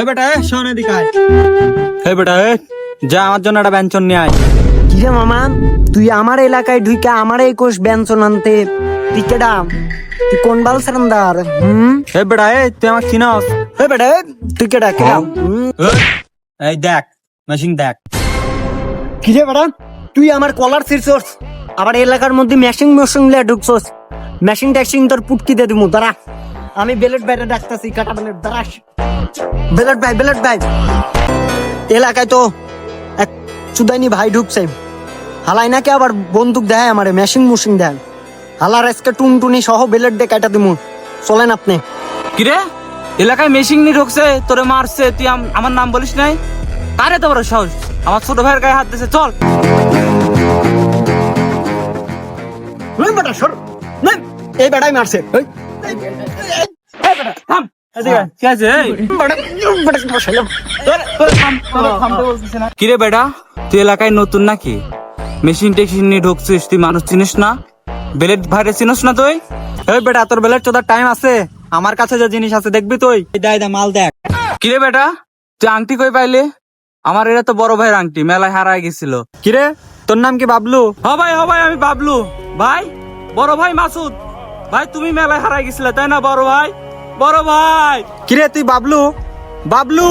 এ বেটা শোন এদিকে আয়। এ বেটা এ যা আমার জন্য একটা ব্যঞ্জন নিয়ে আয়। কিরে মামা তুই আমার এলাকায় ঢুকে আমার এই কোষ ব্যঞ্জন আনতে? তুই কেডা? তুই কোন বাল সারান্দার? হুম? এ বেটা এ তুই আমাকে চিনস? এ বেটা এ, তুই কেডা কেডা? হুম? এই দেখ মেশিন দেখ। কিরে বেটা তুই আমার কলার ছিড়ছস আবার এলাকার মধ্যে মেশিং মেশিং লিয়ে ঢুকছস। মেশিং ট্যাক্সিং তোর পুটকি দিয়ে দিমু, দাঁড়া। আমি বেলেট বাইরে ডাকতাছি কাটা বেলেট দাঁড়াস বেলেট ভাই বেলেট ভাই এলাকায় তো এক চুদাইনি ভাই ঢুকছে। হালাই নাকি আবার বন্দুক দেয় আমারে, মেশিন মুশিং দেয়। হালার আজকে টুনটুনি সহ বেলেট দিয়ে কাটা দিমু। চলেন আপনি। কিরে? এলাকায় মেশিন নিয়ে ঢুকছে, তোরে মারছে, তুই আম- আমার নাম বলিস নাই? কারে তো বড় সাহস? আমার ছোট ভাইয়ের গায়ে হাত দিছে, চল। থামতে বলতেছে না। কিরে বেটা তুই এলাকায় নতুন নাকি? মেশিন টেশিন নিয়ে ঢুকছিস তুই মানুষ চিনিস না? বেলেট ভাইরে চিনিস না তুই? এই বেটা তোর বেলার চোদার টাইম আছে। আমার কাছে যে জিনিস আছে দেখবি তুই? এই মাল দেখ। কিরে বেটা তুই আংটি কই পাইলে? আমার এটা তো বড় ভাইয়ের আংটি মেলায় হারায় গেছিল। কিরে তোর নাম কি বাবলু? হ ভাই হ ভাই আমি বাবলু। ভাই বড় ভাই মাসুদ। ভাই তুমি মেলায় হারাই গেছিলে তাই না বড় ভাই? বড় ভাই! কিরে তুই বাবলু? বাবলু!